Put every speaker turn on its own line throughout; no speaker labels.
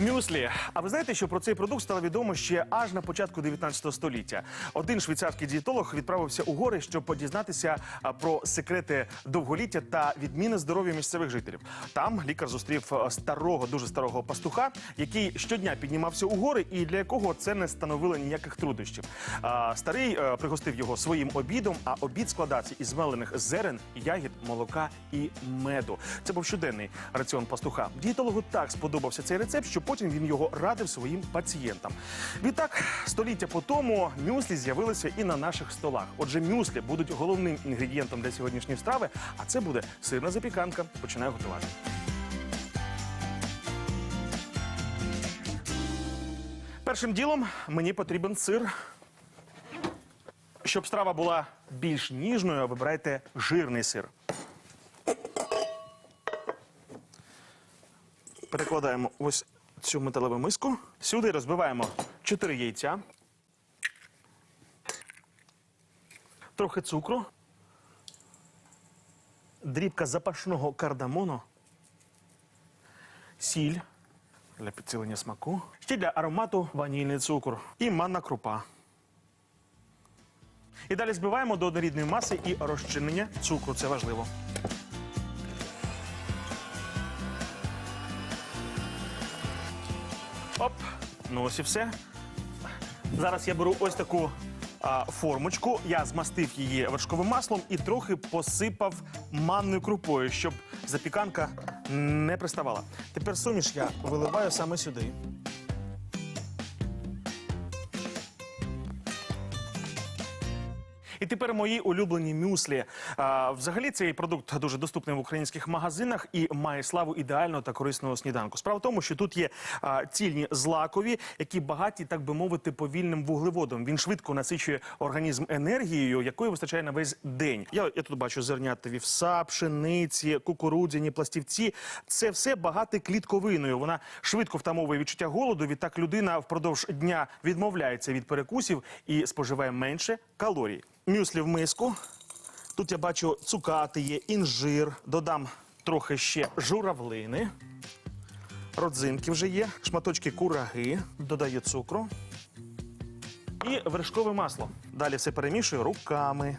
Мюслі. А ви знаєте, що про цей продукт стало відомо ще аж на початку 19 століття. Один швейцарський дієтолог відправився у гори, щоб дізнатися а, про секрети довголіття та відміни здоров'я місцевих жителів. Там лікар зустрів старого, дуже старого пастуха, який щодня піднімався у гори, і для якого це не становило ніяких труднощів. Старий пригостив його своїм обідом, а обід складався із мелених зерен, ягід, молока і меду. Це був щоденний раціон пастуха. Дієтологу так сподобався цей рецепт, що потім він його радив своїм пацієнтам. Відтак, століття по тому мюслі з'явилися і на наших столах. Отже, мюслі будуть головним інгредієнтом для сьогоднішньої страви, а це буде сирна запіканка. Починаю готувати. Першим ділом мені потрібен сир. Щоб страва була більш ніжною, вибирайте жирний сир. Перекладаємо ось цю металеву миску. Сюди розбиваємо 4 яйця. Трохи цукру. Дрібка запашного кардамону. Сіль для підсилення смаку. Ще для аромату ванільний цукор і манна крупа. І далі збиваємо до однорідної маси і розчинення цукру. Це важливо. Оп, ну ось і все. Зараз я беру ось таку а, формочку. Я змастив її вершковим маслом і трохи посипав манною крупою, щоб запіканка не приставала. Тепер суміш я виливаю саме сюди. І тепер мої улюблені мюслі. А, взагалі цей продукт дуже доступний в українських магазинах і має славу ідеального та корисного сніданку. Справа в тому, що тут є а, цільні злакові, які багаті, так би мовити, повільним вуглеводом. Він швидко насичує організм енергією, якої вистачає на весь день. Я, я тут бачу зернята вівса, пшениці, кукурудзяні, пластівці. Це все багате клітковиною. Вона швидко втамовує відчуття голоду. Відтак людина впродовж дня відмовляється від перекусів і споживає менше калорій. Мюслі в миску. Тут я бачу цукати є, інжир. Додам трохи ще журавлини. Родзинки вже є, шматочки кураги, додаю цукру і вершкове масло. Далі все перемішую руками.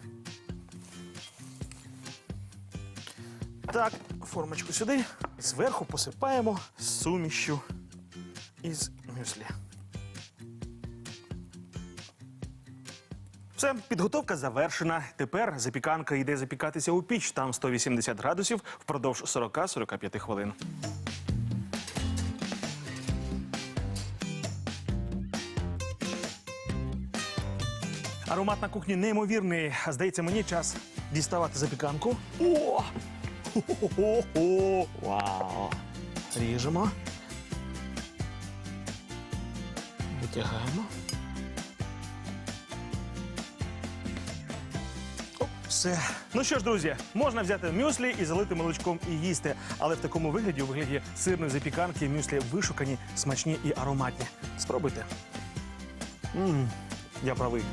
Так, формочку сюди. Зверху посипаємо сумішю із мюслі. Все, підготовка завершена. Тепер запіканка йде запікатися у піч. Там 180 градусів впродовж 40-45 хвилин. Аромат на кухні неймовірний. Здається, мені час діставати запіканку. О! Вау! Ріжемо. Витягаємо. Все. Ну що ж, друзі, можна взяти мюслі і залити молочком і їсти. Але в такому вигляді, у вигляді сирної запіканки, мюслі вишукані, смачні і ароматні. Спробуйте. Ммм, я правий.